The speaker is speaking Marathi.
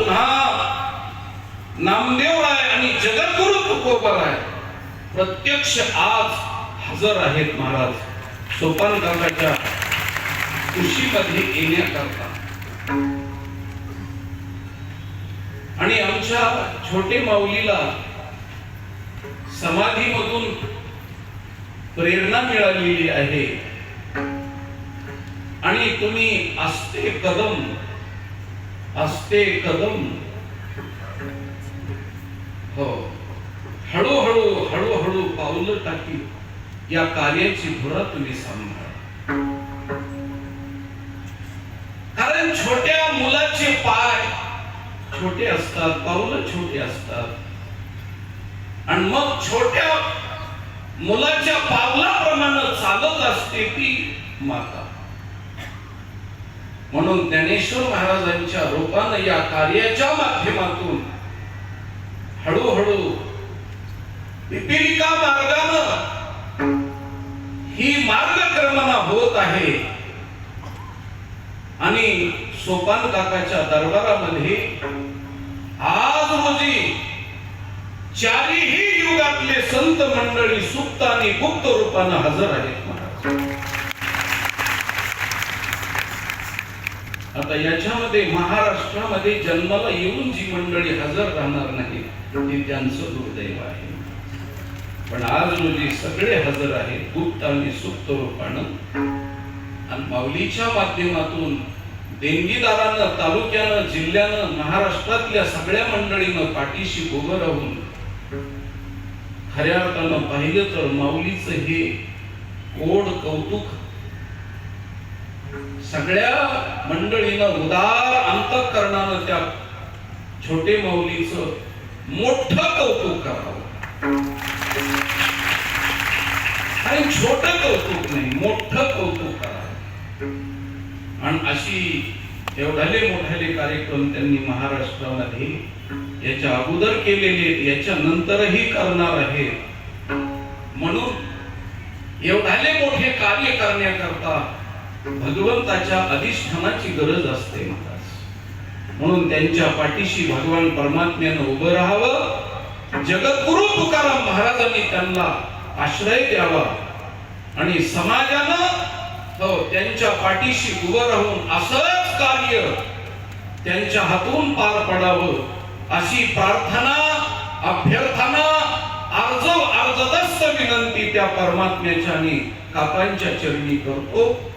पुन्हा नामदेव राय आणि जगद्गुरु तुकोबराय प्रत्यक्ष आज हजर आहेत महाराज. सोपान काकाच्या कृषीमध्ये येण्याकरता. आणि आमच्या छोटे माऊलीला समाधीमधून प्रेरणा मिळालेली आहे. आणि तुम्ही असते कदम असते कदम. हो. हळूहळू हळूहळू पाऊल टाकी. या कार्याची धुरा तुम्ही सांभाळा. कारण छोट्या मुलाचे पाय छोटे असतात पाऊल छोटे असतात. आणि मग छोट्या मुलाच्या पावलाप्रमाणे चालत असते ती माता. म्हणून ज्ञानेश्वर महाराजांच्या रूपानं या कार्याच्या माध्यमातून हळूहळू पिपिलिका मार्गानं ही मार्गक्रमणा होत आहे. आणि सोपान काकाच्या दरबारामध्ये आज रोजी चारीही युगातले संत मंडळी सुप्त आणि गुप्त रूपानं हजर आहेत आता याच्यामध्ये महाराष्ट्रामध्ये जन्माला येऊन जी मंडळी हजर राहणार नाही ते त्यांचं दुर्दैव आहे. पण आज रोजी सगळे हजर आहेत गुप्त आणि सुप्त रूपानं आणि माऊलीच्या माध्यमातून देणगीदारानं तालुक्यानं जिल्ह्यानं महाराष्ट्रातल्या सगळ्या मंडळीनं पाठीशी उभं राहून खऱ्या अर्थानं पाहिलं तर माऊलीचं हे कोड कौतुक सगळ्या मंडळीनं उदार अंतकरणानं त्या छोटे माऊलीच मोठ कौतुक करावं. आणि छोट कौतुक नाही मोठ कौतुक करावं. आणि अशी एवढाले मोठाले कार्यक्रम त्यांनी महाराष्ट्रामध्ये याच्या अगोदर केलेले याच्या नंतरही करणार आहे. म्हणून एवढाले मोठे कार्य करण्याकरता भगवंताच्या अधिष्ठानाची गरज असते महाराज. म्हणून त्यांच्या पाठीशी भगवान परमात्म्यानं उभं राहावं. जगद्गुरु तुकाराम महाराजांनी त्यांना आश्रय द्यावा. आणि समाजानं हो त्यांच्या पाठीशी उभं राहून असंच कार्य त्यांच्या हातून पार पडावं. अशी प्रार्थना अभ्यर्थना अर्ज अर्जदस्त विनंती त्या परमात्म्याच्या आणि काकांच्या चरणी करतो.